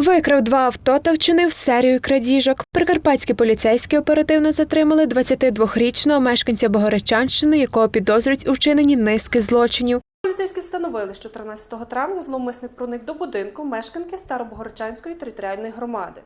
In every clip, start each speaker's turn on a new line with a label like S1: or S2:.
S1: Викрав два авто та вчинив серію крадіжок. Прикарпатські поліцейські оперативно затримали 22-річного мешканця Богоречанщини, якого підозрюють у вчиненні низки злочинів.
S2: Поліцейські встановили, що 13 травня зловмисник проник до будинку мешканки Старобогородчанської територіальної громади,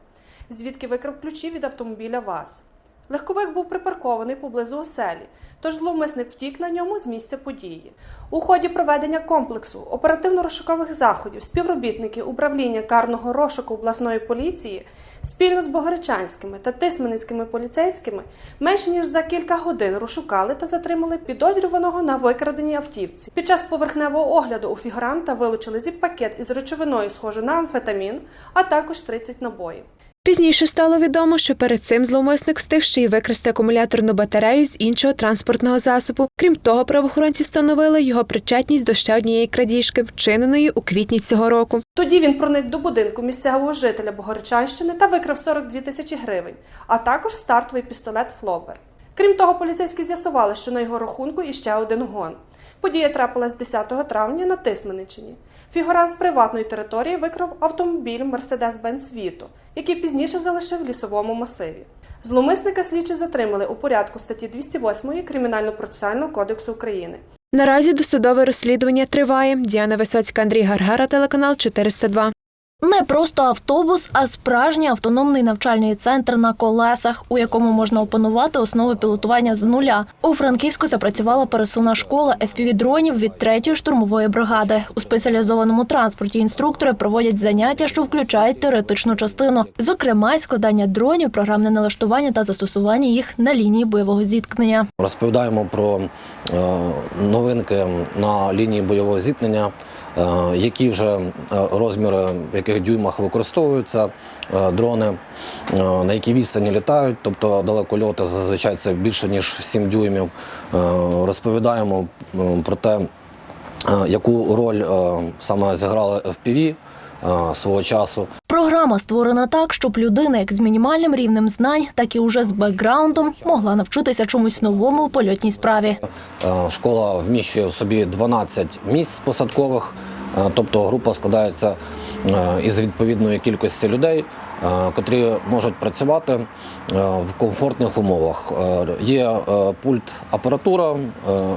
S2: звідки викрав ключі від автомобіля ВАЗ. Легковик був припаркований поблизу оселі, тож зловмисник втік на ньому з місця події. У ході проведення комплексу оперативно-розшукових заходів співробітники управління карного розшуку обласної поліції спільно з Богородчанськими та Тисменницькими поліцейськими менш ніж за кілька годин розшукали та затримали підозрюваного на викраденій автівці. Під час поверхневого огляду у фігуранта вилучили зіп-пакет із речовиною, схожу на амфетамін, а також 30 набоїв.
S1: Пізніше стало відомо, що перед цим зловмисник встиг ще й викрасти акумуляторну батарею з іншого транспортного засобу. Крім того, правоохоронці встановили його причетність до ще однієї крадіжки, вчиненої у квітні цього року.
S2: Тоді він проник до будинку місцевого жителя Богородчанщини та викрав 42 тисячі гривень, а також стартовий пістолет Флобер. Крім того, поліцейські з'ясували, що на його рахунку іще один гон. Подія трапилась 10 травня на Тисменичині. Фігурант з приватної території викрав автомобіль Mercedes-Benz Vito, який пізніше залишив в лісовому масиві. Зловмисника слідчі затримали у порядку статті 208 Кримінально-процесуального кодексу України.
S1: Наразі досудове розслідування триває. Діана Висоцька, Андрій Гаргара, телеканал 402.
S3: Не просто автобус, а справжній автономний навчальний центр на колесах, у якому можна опанувати основи пілотування з нуля. У Франківську запрацювала пересувна школа FPV-дронів від 3-ї штурмової бригади. У спеціалізованому транспорті інструктори проводять заняття, що включають теоретичну частину, зокрема й складання дронів, програмне налаштування та застосування їх на лінії бойового зіткнення.
S4: Розповідаємо про е, новинки на лінії бойового зіткнення, які вже е, розміри, в яких дюймах використовуються е, дрони, е, на якій відстані літають, тобто далекольоти зазвичай це більше ніж 7 дюймів. Е, Розповідаємо е, про те, е, яку роль е, саме зіграли FPV е, свого часу.
S3: Програма створена так, щоб людина як з мінімальним рівнем знань, так і уже з бекграундом могла навчитися чомусь новому у польотній справі.
S4: Е, Школа вміщує в собі 12 місць посадкових, е, тобто група складається е, із відповідної кількості людей, е, котрі можуть працювати е, в комфортних умовах. Е, Є е, пульт апаратура, е,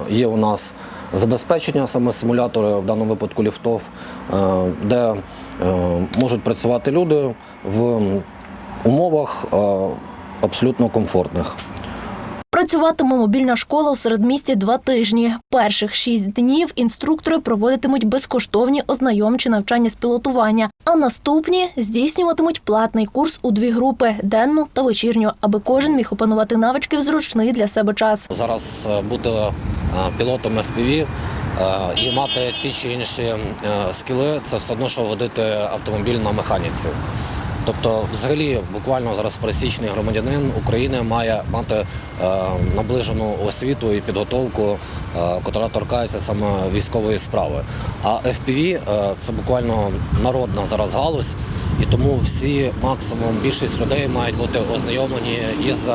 S4: є у нас забезпечення саме симулятори, в даному випадку ліфтов, е, де е, можуть працювати люди в умовах е, абсолютно комфортних.
S3: Працюватиме мобільна школа у середмісті два тижні. Перших шість днів інструктори проводитимуть безкоштовні ознайомчі навчання з пілотування, а наступні здійснюватимуть платний курс у дві групи денну та вечірню, аби кожен міг опанувати навички в зручний для себе час.
S4: Зараз е, бути е, пілотом FPV е, і мати ті чи інші скіли це все одно, що водити автомобіль на механіці. Тобто, взагалі, буквально зараз пересічний громадянин України має мати е, наближену освіту і підготовку, е, котра торкається саме військової справи. А FPV е, це буквально народна зараз галузь, і тому всі максимум більшість людей мають бути ознайомлені із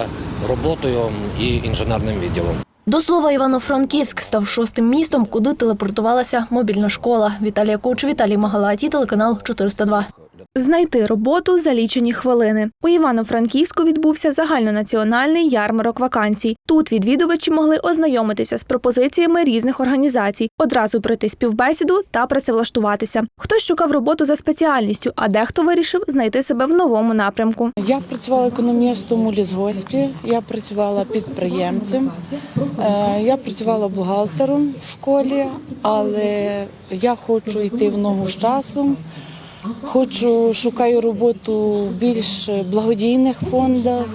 S4: роботою і інженерним відділом.
S3: До слова, Івано-Франківськ став шостим містом, куди телепортувалася мобільна школа. Віталія Коч, Віталій Магалаті, телеканал 402.
S5: Знайти роботу за лічені хвилини. У Івано-Франківську відбувся загальнонаціональний ярмарок вакансій. Тут відвідувачі могли ознайомитися з пропозиціями різних організацій, одразу пройти співбесіду та працевлаштуватися. Хтось шукав роботу за спеціальністю, а дехто вирішив знайти себе в новому напрямку.
S6: Я працювала економістом у лісгоспі, я працювала підприємцем, е, я працювала бухгалтером в школі, але я хочу йти в ногу з часом. Хочу, шукаю роботу в більш благодійних фондах.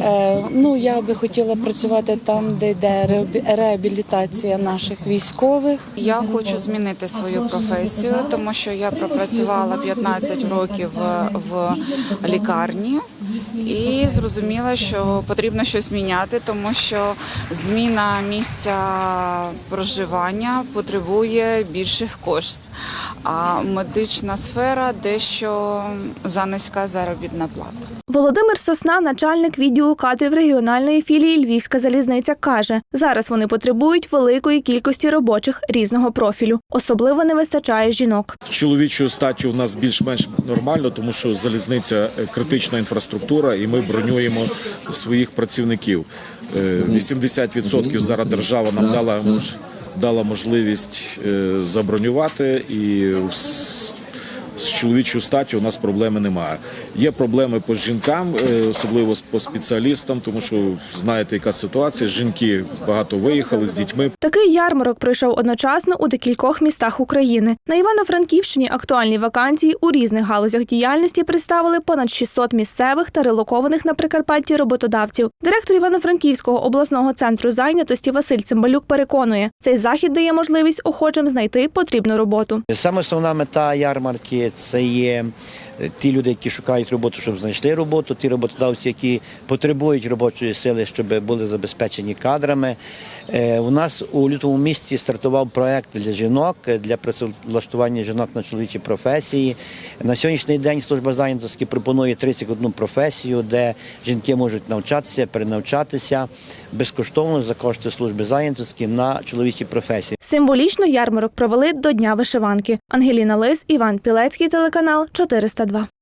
S6: е, Ну, я би хотіла працювати там, де йде реабілітація наших військових.
S7: Я хочу змінити свою професію, тому що я пропрацювала 15 років в- в лікарні і зрозуміла, що потрібно щось міняти, тому що зміна місця проживання потребує більших коштів. А медична сфера дещо за низька заробітна плата.
S5: Володимир Сосна, начальник відділу кадрів регіональної філії Львівська залізниця, каже: зараз вони потребують великої кількості робочих різного профілю. Особливо не вистачає жінок.
S8: Чоловічою статтю у нас більш-менш нормально, тому що залізниця критична інфраструктура, і ми бронюємо своїх працівників. Е, 80% зараз держава нам дала дала можливість е, забронювати, і з- чоловічою статтю у нас проблеми немає. Є проблеми по жінкам, е, особливо по спеціалістам, тому що знаєте, яка ситуація. Жінки багато виїхали з дітьми.
S5: Такий ярмарок пройшов одночасно у декількох містах України. На Івано-Франківщині актуальні вакансії у різних галузях діяльності представили понад 600 місцевих та релокованих на Прикарпатті роботодавців. Директор Івано-Франківського обласного центру зайнятості Василь Цимбалюк переконує, цей захід дає можливість охочим знайти потрібну роботу.
S9: Саме основна мета ярмарки це є ті люди, які шукають роботу, щоб знайшли роботу, ті роботодавці, які потребують робочої сили, щоб були забезпечені кадрами. Е, У нас у лютому місяці стартував проект для жінок е, для працевлаштування жінок на чоловічі професії. На сьогоднішній день служба зайнятості пропонує 31 професію, де жінки можуть навчатися, перенавчатися безкоштовно за кошти служби зайнятості на чоловічі професії.
S5: Символічно ярмарок провели до Дня вишиванки. Ангеліна Лис, Іван Пілецький, телеканал 402. 30.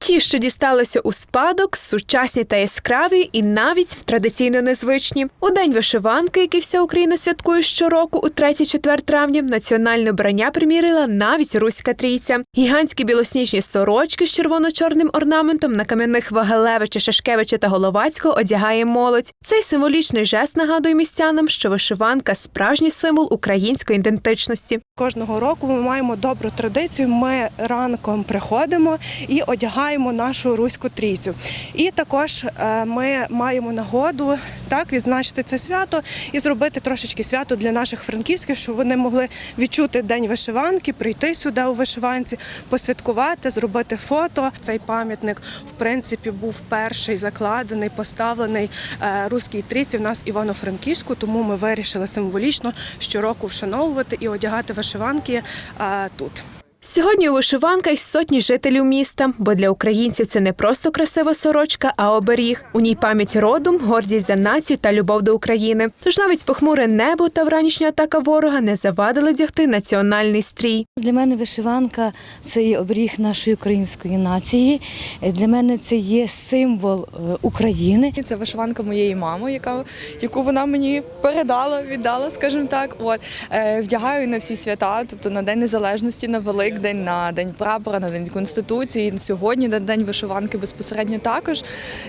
S1: Ті, що дісталися у спадок, сучасні та яскраві, і навіть традиційно незвичні. У день вишиванки, який вся Україна святкує щороку, у 3-4 травня, національне брання примірила навіть руська трійця. Гігантські білосніжні сорочки з червоно-чорним орнаментом на кам'яних Вагелевича, Шашкевича та Головацького одягає молодь. Цей символічний жест нагадує містянам, що вишиванка справжній символ української ідентичності.
S10: Кожного року ми маємо добру традицію. Ми ранком приходимо і одягаємо нашу руську трійцю. І також е, ми маємо нагоду так відзначити це свято і зробити трошечки свято для наших франківських, щоб вони могли відчути день вишиванки, прийти сюди у вишиванці, посвяткувати, зробити фото. Цей пам'ятник в принципі був перший закладений, поставлений е, руській трійці в нас Івано-Франківську. Тому ми вирішили символічно щороку вшановувати і одягати вишиванки е, тут.
S1: Сьогодні у вишиванках й сотні жителів міста, бо для українців це не просто красива сорочка, а оберіг. У ній пам'ять роду, гордість за націю та любов до України. Тож навіть похмуре небо та вранішня атака ворога не завадили вдягти національний стрій.
S11: Для мене вишиванка це є оберіг нашої української нації. Для мене це є символ е, України.
S12: Це вишиванка моєї мами, яка яку вона мені передала, віддала, скажімо так. От е, вдягаю на всі свята, тобто на День Незалежності, на Великдень, на День прапора, на День Конституції. Сьогодні на День вишиванки безпосередньо також.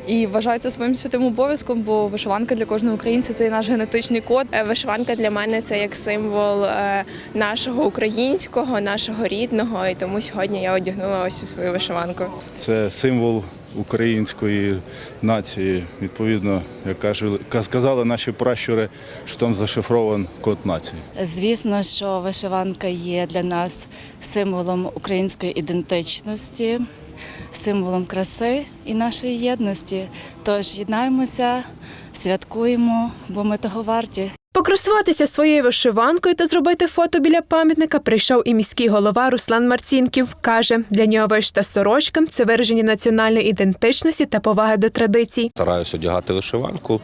S12: І вважаю це своїм святим обов'язком, бо вишиванка для кожного українця це наш генетичний код.
S13: Е, Вишиванка для мене це як символ е, нашого українського, нашого рідного. І тому сьогодні я одягнула ось цю свою вишиванку.
S14: Це символ української нації. Відповідно, як кажу, сказали наші пращури, що там зашифрован код нації.
S11: Звісно, що вишиванка є для нас символом української ідентичності, символом краси і нашої єдності. Тож єднаємося, святкуємо, бо ми того варті.
S1: Покрасуватися своєю вишиванкою та зробити фото біля пам'ятника прийшов і міський голова Руслан Марцінків. Каже, для нього вишита сорочка це вираження національної ідентичності та поваги до традицій.
S15: Стараюсь одягати вишиванку,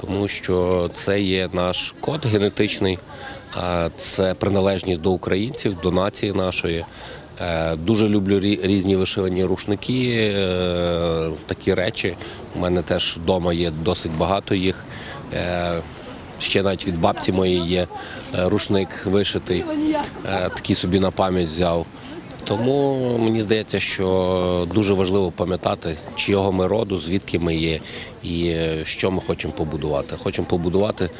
S15: тому що це є наш код генетичний, а це приналежність до українців, до нації нашої. Е, Дуже люблю різні вишивані рушники, е, такі речі. У мене теж вдома є досить багато їх. Ще навіть від бабці моєї є е, рушник вишитий, Е, такий собі на пам'ять взяв. Тому мені здається, що дуже важливо пам'ятати, чого ми роду, звідки ми є і е, що ми хочемо побудувати. Хочемо побудувати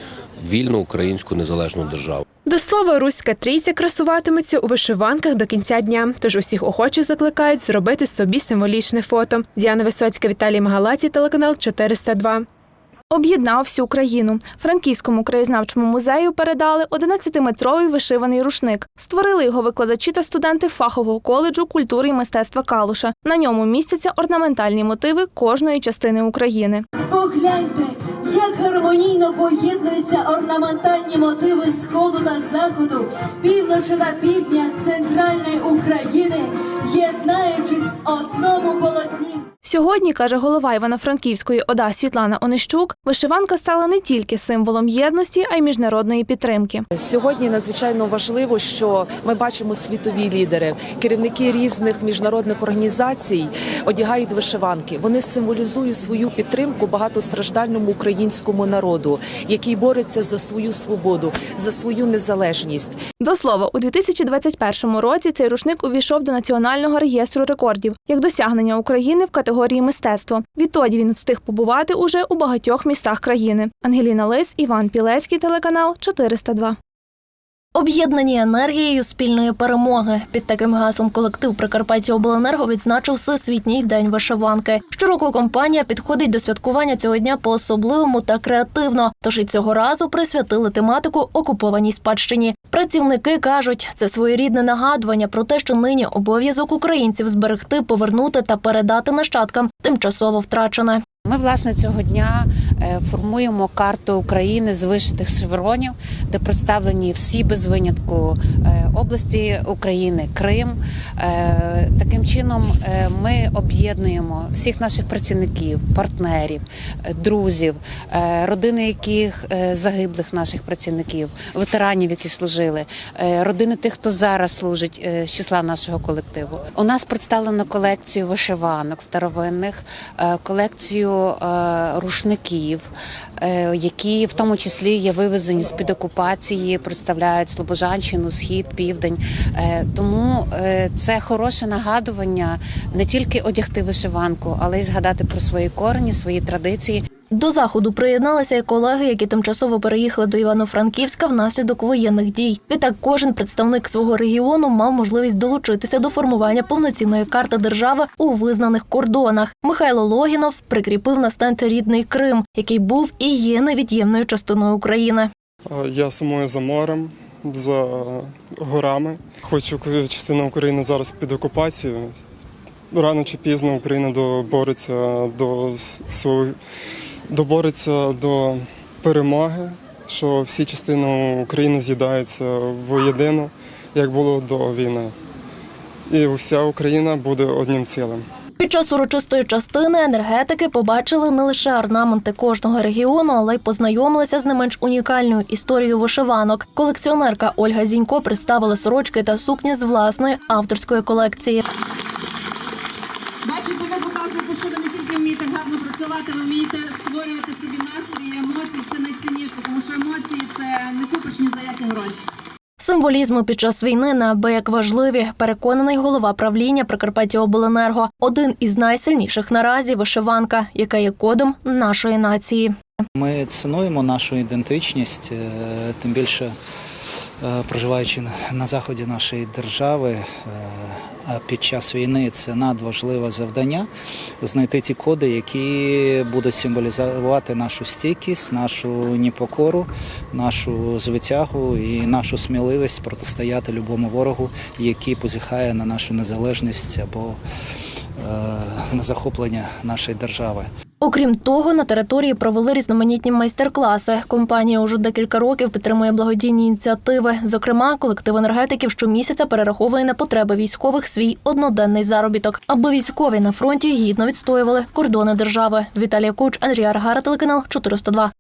S15: вільну українську незалежну державу.
S1: До слова, руська трійця красуватиметься у вишиванках до кінця дня. Тож усіх охочих закликають зробити собі символічне фото. Діана Висоцька, Віталій Магалаці, телеканал 402.
S5: Об'єднав всю країну. Франківському краєзнавчому музею передали 11-метровий вишиваний рушник. Створили його викладачі та студенти фахового коледжу культури і мистецтва Калуша. На ньому містяться орнаментальні мотиви кожної частини України.
S16: Погляньте, як гармонійно поєднуються орнаментальні мотиви сходу та заходу, півночі та півдня центральної України, єднаючись в одному полотні.
S5: Сьогодні, каже голова Івано-Франківської ОДА Світлана Онищук, вишиванка стала не тільки символом єдності, а й міжнародної підтримки.
S17: Сьогодні надзвичайно важливо, що ми бачимо світові лідери, керівники різних міжнародних організацій одягають вишиванки. Вони символізують свою підтримку багатостраждальному українському народу, який бореться за свою свободу, за свою незалежність.
S5: До слова, у 2021 році цей рушник увійшов до національного реєстру рекордів як досягнення України в категорії мистецтво. Відтоді він встиг побувати уже у багатьох містах країни. Ангеліна Лис, Іван Пілецький, телеканал 402.
S3: Об'єднані енергією спільної перемоги під таким гаслом колектив Прикарпаття Обленерго відзначив Всесвітній день вишиванки. Щороку компанія підходить до святкування цього дня по особливому та креативно. Тож і цього разу присвятили тематику окупованій спадщині. Працівники кажуть, це своєрідне нагадування про те, що нині обов'язок українців зберегти, повернути та передати нащадкам тимчасово втрачене.
S18: Ми власне цього дня е, формуємо карту України з вишитих шевронів, де представлені всі без винятку е, області України, Крим. Е, Таким чином ми об'єднуємо всіх наших працівників, партнерів, друзів, родини яких загиблих наших працівників, ветеранів, які служили, родини тих, хто зараз служить з числа нашого колективу. У нас представлено колекцію вишиванок старовинних, колекцію е, рушників, е, які в тому числі є вивезені з під окупації, представляють Слобожанщину, Схід, Південь. Е, Тому це хороше нагадування не тільки одягти вишиванку, але й згадати про свої корені, свої традиції.
S3: До заходу приєдналися і колеги, які тимчасово переїхали до Івано-Франківська внаслідок воєнних дій. Відтак, кожен представник свого регіону мав можливість долучитися до формування повноцінної карти держави у визнаних кордонах. Михайло Логінов прикріпив на стенд рідний Крим, який був і є невід'ємною частиною України.
S19: Я сумую за морем, за горами. Хочу частина України зараз під окупацією. Рано чи пізно Україна добореться до свого добореться до перемоги, що всі частини України з'їдаються воєдино, як було до війни. І вся Україна буде одним цілим.
S3: Під час урочистої частини енергетики побачили не лише орнаменти кожного регіону, але й познайомилися з не менш унікальною історією вишиванок. Колекціонерка Ольга Зінько представила сорочки та сукні з власної авторської колекції.
S20: Бачите, ви показуєте, що ви не тільки вмієте гарно працювати, ви вмієте створювати собі настрій емоції. Це найцінніше, тому що емоції це не купиш ні за які гроші.
S3: Символізми під час війни неабияк важливі, переконаний голова правління Прикарпаття Обленерго. Один із найсильніших наразі вишиванка, яка є кодом нашої нації.
S21: Ми цінуємо нашу ідентичність, е, тим більше е, проживаючи на заході нашої держави. Під час війни це надважливе завдання знайти ті коди, які будуть символізувати нашу стійкість, нашу непокору, нашу звитягу і нашу сміливість протистояти любому ворогу, який позіхає на нашу незалежність або е, на захоплення нашої держави.
S3: Окрім того, на території провели різноманітні майстер-класи. Компанія уже декілька років підтримує благодійні ініціативи. Зокрема, колектив енергетиків щомісяця перераховує на потреби військових свій одноденний заробіток, аби військові на фронті гідно відстоювали кордони держави. Віталія Куч, Андрій Аргара, телеканал 402.